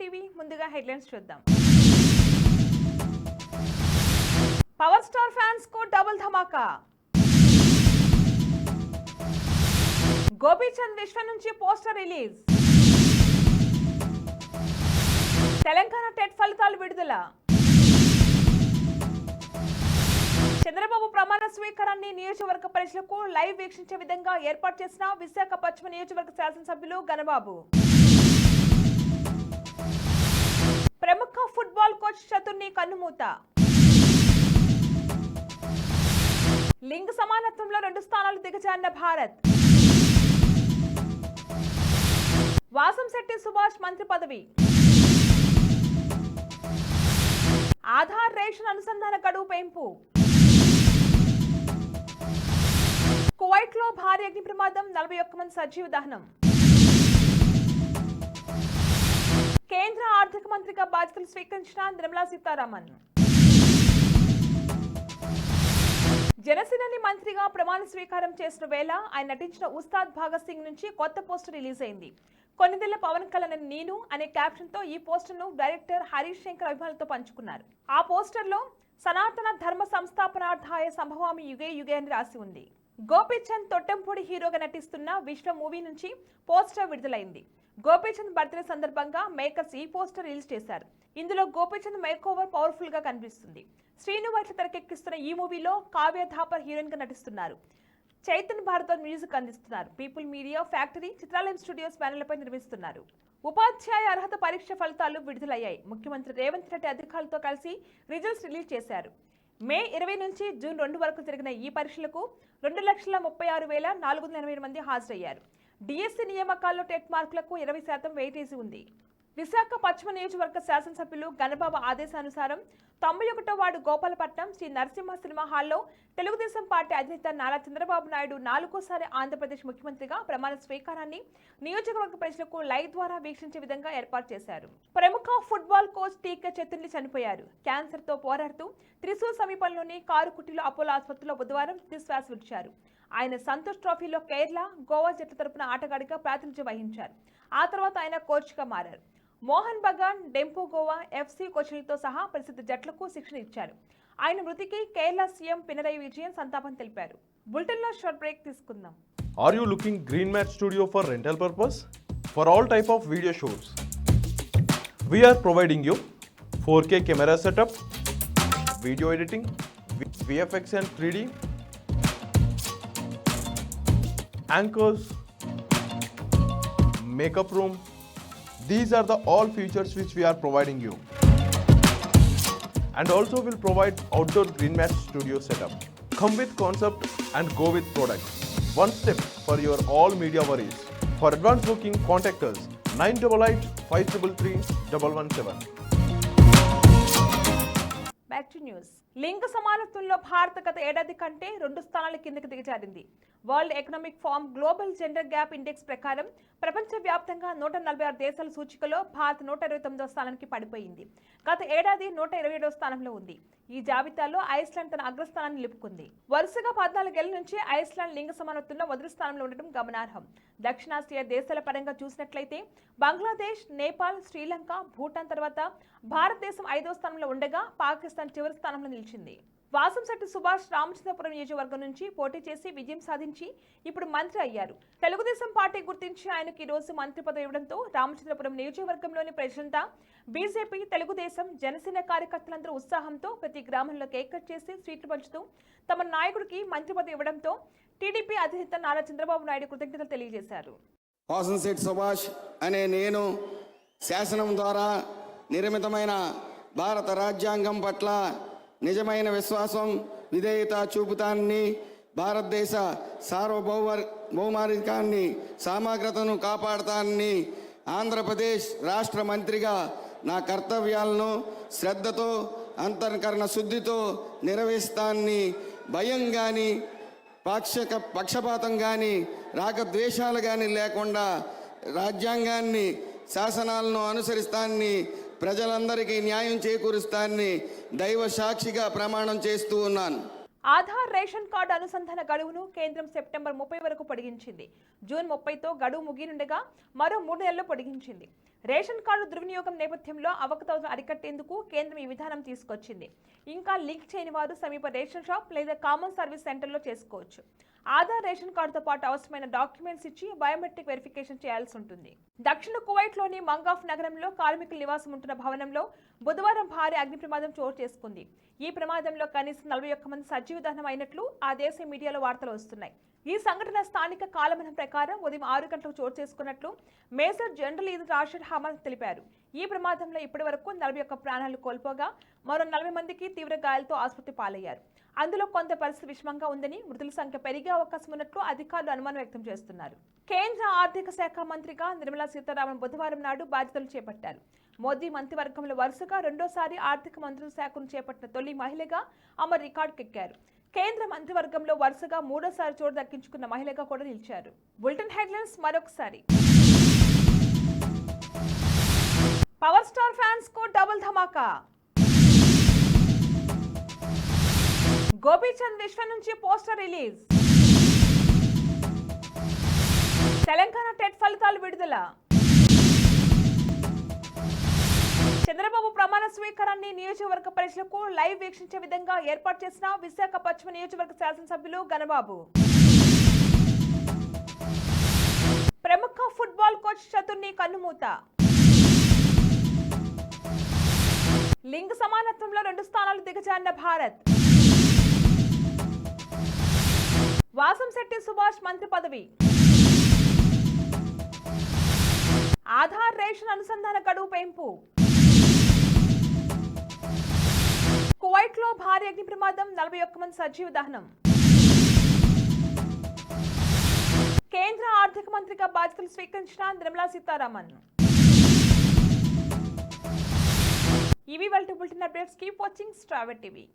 TV ముందుగా headlines చూద్దాం. Power star ఫ్యాన్స్కు డబుల్ ధమాకా. గోపీచంద్ విశ్వ నుంచి పోస్టర్ రిలీజ్. తెలంగాణ టెట్ ఫలితాలు విడుదల. చంద్రబాబు ప్రమాణ స్వీకారాన్ని నియోజకవర్గ ప్రజలకు లైవ్ వీక్షించే విధంగా ఏర్పాటు చేసిన విశాఖ పశ్చిమ నియోజకవర్గ శాసనసభ్యులు గణబాబు ప్రముఖ ఫుట్బాల్ కోచ్ చతుర్ని కన్నుమూత. లింగ సమానత్వంలో రెండు స్థానాలు దిగజారిన భారత్. వాసంశెట్టి సుభాష్ మంత్రి పదవి. ఆధార్ రేషన్ అనుసంధాన గడువు పెంపు. కువైట్లో భారీ అగ్ని ప్రమాదం నలభై ఒక్క మంది సజీవ దహనం. కేంద్ర ఆర్థిక మంత్రిగా బాధ్యతలు స్వీకరించిన నిర్మలా సీతారామన్. జనసేనని మంత్రిగా ప్రమాణ స్వీకారం చేసిన వేళ ఆయన నటించిన ఉస్తాద్ భగత్ సింగ్ నుంచి కొత్త పోస్టర్ రిలీజ్ అయింది. కొన్నిదేళ్ళ పవన్ కళ్యాణ్ నేను అనే క్యాప్షన్తో ఈ పోస్టర్ను డైరెక్టర్ హరీష్ శంకర్ అభిమానులతో పంచుకున్నారు. ఆ పోస్టర్లో సనాతన ధర్మ సంస్థాపనార్థాయ సంభవామి యుగే యుగే అని రాసి ఉంది. గోపీచంద్ తొట్టెంపూడి హీరోగా నటిస్తున్న విశ్వ మూవీ నుంచి పోస్టర్ విడుదలైంది. గోపీచంద్ బర్త్డే సందర్భంగా మేకర్స్ ఈ పోస్టర్ రిలీజ్ చేశారు. ఇందులో గోపీచంద్ మేక్ ఓవర్ పవర్ఫుల్గా కనిపిస్తుంది. శ్రీను వైట్ల తెరకెక్కిస్తున్న ఈ మూవీలో కావ్య థాపర్ హీరోయిన్గా నటిస్తున్నారు. చైతన్ భారద్వాజ్ మ్యూజిక్ అందిస్తున్నారు. People Media Factory Chitralayam Studios బ్యానర్లపై నిర్మిస్తున్నారు ఉపాధ్యాయ అర్హత పరీక్ష ఫలితాలు విడుదలయ్యాయి. ముఖ్యమంత్రి రేవంత్ రెడ్డి అధికారులతో కలిసి రిజల్ట్స్ రిలీజ్ చేశారు. మే ఇరవై నుంచి జూన్ రెండు వరకు జరిగిన ఈ పరీక్షలకు రెండు లక్షల ముప్పై ఆరు వేల నాలుగు వందల ఎనభై మంది హాజరయ్యారు. డిఎస్సీ నియామకాల్లో టెట్ మార్కులకు ఇరవై శాతం వెయిటేజీ ఉంది. విశాఖ పశ్చిమ నియోజకవర్గ శాసనసభ్యులు గణబాబు ఆదేశానుసారం తొంభై ఒకటో వార్డు గోపాలపట్నం శ్రీ నరసింహ సినిమా హాల్లో తెలుగుదేశం పార్టీ అధినేత నారా చంద్రబాబు నాయుడు నాలుగోసారి ఆంధ్రప్రదేశ్ ముఖ్యమంత్రిగా ప్రమాణ స్వీకారాన్ని నియోజకవర్గ ప్రజలకు లైవ్ ద్వారా వీక్షించే విధంగా ఏర్పాటు చేశారు. ప్రముఖ ఫుట్బాల్ కోచ్ టీకే చతుర్ని చనిపోయారు. క్యాన్సర్తో పోరాడుతూ త్రిశూర్ సమీపంలోని కారుకుట్టిలో అపోలో ఆసుపత్రిలో బుధవారం తుదిశ్వాస విడిచారు ఆయన సంతోష్ ట్రోఫీలో కేరళ గోవా జట్ల తరపున ఆటగాడిగా ప్రాతినిధ్యం వహించారు. ఆ తర్వాత ఆయన కోచ్గా మారారు. మోహన్ బగాన్ డెంపో గోవా ఎఫ్సి కోచ్లతో సహా ప్రసిద్ధ జట్లకు శిక్షణ ఇచ్చారు. ఆయన మృతికి కేరళ సీఎం పినరై విజయన్ సంతాపం తెలిపారు. బులెటిన్లో షార్ట్ బ్రేక్ తీసుకుందాం. Are you looking Green Mat Studio for rental purpose? For all type of video shoots. We are providing you 4K camera setup, video editing, V- three and anchors, makeup room. These are the all features which we are providing you. And also will provide outdoor Green Mat Studio setup. Come with concept and go with product. One step for your all media worries. For advance booking, contact us 988 533 117. Back to news లింగ సమానత్వంలో భారత్ గత ఏడాది కంటే రెండు స్థానాల కిందకి దిగజారింది World Economic Forum Global Gender Gap Index ప్రకారం ప్రపంచవ్యాప్తంగా నూట నలభై ఆరు దేశాల సూచికలో భారత్ నూట ఇరవై తొమ్మిదో స్థానానికి పడిపోయింది. గత ఏడాది నూట ఇరవై ఏడో స్థానంలో ఉంది. ఈ జాబితాలో ఐస్లాండ్ తన అగ్రస్థానాన్ని నిలుపుకుంది. వరుసగా పద్నాలుగేళ్ళ నుంచి ఐస్లాండ్ లింగ సమానత్వంలో మొదటి స్థానంలో ఉండటం గమనార్హం. దక్షిణాసియా దేశాల పరంగా చూసినట్లయితే బంగ్లాదేశ్ నేపాల్ శ్రీలంక భూటాన్ తర్వాత భారతదేశం ఐదో స్థానంలో ఉండగా పాకిస్తాన్ చివరి స్థానంలో నిలిచింది. వాసంశెట్టి సుభాష్ రామచంద్రపురం నియోజకవర్గం నుంచి పోటీ చేసి విజయం సాధించి ఇప్పుడు మంత్రి అయ్యారు. తెలుగుదేశం పార్టీ గుర్తించి ఆయనకు ఈ రోజు మంత్రి పదవి ఇవ్వడంతో రామచంద్రపురం నియోజకవర్గంలోని ప్రజలంతా బీజేపీ తెలుగుదేశం జనసేన కార్యకర్తలందరూ ఉత్సాహంతో ప్రతి గ్రామంలో కేక్ కట్ చేసి స్వీట్లు పంచుతూ తమ నాయకుడికి మంత్రి పదవి ఇవ్వడంతో టీడీపీ అధినేత నారా చంద్రబాబు నాయుడు కృతజ్ఞతలు తెలియజేశారు. వాసంశెట్టి సుభాష్ అనే నేను శాసనం ద్వారా నిర్మితమైన భారత రాజ్యాంగం పట్ల నిజమైన విశ్వాసం విధేయత చూపుతాన్ని భారతదేశ సార్వభౌమ భౌమారికాన్ని సమగ్రతను కాపాడతాన్ని ఆంధ్రప్రదేశ్ రాష్ట్ర మంత్రిగా నా కర్తవ్యాలను శ్రద్ధతో అంతర్కరణ శుద్ధితో నిర్వహిస్తాన్ని భయం కానీ పాక్షక పక్షపాతం కానీ రాగద్వేషాలు కానీ లేకుండా రాజ్యాంగాన్ని శాసనాలను అనుసరిస్తాన్ని ప్రజలందరికీ న్యాయం చేకూరుస్తాన్ని దైవ సాక్షిగా ప్రమాణం చేస్తూ ఉన్నాను. ఆధార్ రేషన్ కార్డు అనుసంధాన గడువును కేంద్రం సెప్టెంబర్ ముప్పై వరకు పొడిగించింది. జూన్ ముప్పైతో గడువు ముగినుండగా మరో మూడు నెలలు పొడిగించింది. రేషన్ కార్డు దుర్వినియోగం నేపథ్యంలో అవకతవకలు అరికట్టేందుకు కేంద్రం ఈ విధానం తీసుకొచ్చింది. ఇంకా లింక్ చేయని వారు సమీప రేషన్ షాప్ లేదా కామన్ సర్వీస్ సెంటర్లో చేసుకోవచ్చు. ఆధార్ రేషన్ కార్డుతో పాటు అవసరమైన డాక్యుమెంట్స్ ఇచ్చి బయోమెట్రిక్ వెరిఫికేషన్ చేయాల్సి ఉంటుంది. దక్షిణ కువైట్లోని మంగాఫ్ నగరంలో కార్మికుల నివాసం ఉంటున్న భవనంలో బుధవారం భారీ అగ్ని ప్రమాదం చోటు చేసుకుంది. ఈ ప్రమాదంలో కనీసం నలభై ఒక్క మంది సజీవ దహనం అయినట్లు ఆ దేశ మీడియాలో వార్తలు వస్తున్నాయి. ఈ సంఘటన స్థానిక కాలమనం ప్రకారం ఉదయం ఆరు గంటలకు చోటు చేసుకున్నట్లు major general Eid Rashid Hamad తెలిపారు. ఈ ప్రమాదంలో ఇప్పటి వరకు నలభై ఒక్క ప్రాణాలు కోల్పోగా మరో నలభై మందికి తీవ్ర గాయాలతో ఆసుపత్రి పాలయ్యారు. అందులో కొంత పరిస్థితి విషమంగా ఉందని మృతుల సంఖ్య పెరిగే అవకాశం ఉన్నట్లు అధికారులు అనుమానం వ్యక్తం చేస్తున్నారు. కేంద్ర ఆర్థిక శాఖ మంత్రిగా నిర్మలా సీతారామన్ బుధవారం నాడు బాధ్యతలు చేపట్టారు. మోదీ మంత్రివర్గంలో వరుసగా రెండోసారి ఆర్థిక మంత్రుల శాఖను చేపట్టిన తొలి మహిళగా ఆమె రికార్డుకెక్కారు కేంద్ర మంత్రివర్గంలో వరుసగా మూడోసారి చోటు దక్కించుకున్న మహిళగా కూడా నిలిచారు. బులెటిన్ హెడ్లైన్స్ మరొకసారి. పవర్ స్టార్ ఫ్యాన్స్కు డబుల్ ధమాకా. గోపీచంద్ విశ్వ నుంచి పోస్టర్ రిలీజ్. తెలంగాణ టెట్ ఫలితాలు విడుదల. చంద్రబాబు ప్రమాణ స్వీకారాన్ని నియోజకవర్గ ప్రజలకు లైవ్ వీక్షించే విధంగా ఏర్పాటు చేసిన విశాఖ పశ్చిమ నియోజకవర్గ శాసనసభ్యులు గణబాబు ప్రముఖ ఫుట్బాల్ కోచ్ చతుర్ని కన్నుమూత. లింగ సమానత్వంలో రెండు స్థానాలు దిగజారిన భారత్. వాసంశెట్టి సుభాష్ మంత్రి పదవి. ఆధార్ రేషన్ అనుసంధాన గడువు పెంపు. కువైట్లో భారీ అగ్ని ప్రమాదం నలభై ఒక్క మంది సజీవ దహనం. కేంద్ర ఆర్థిక మంత్రిగా బాధ్యతలు స్వీకరించిన నిర్మలా సీతారామన్. ఇవి వాళ్ళ బులెటిన్ అప్డేట్స్ కీప్ వాచింగ్ స్ట్రావెట్ టీవీ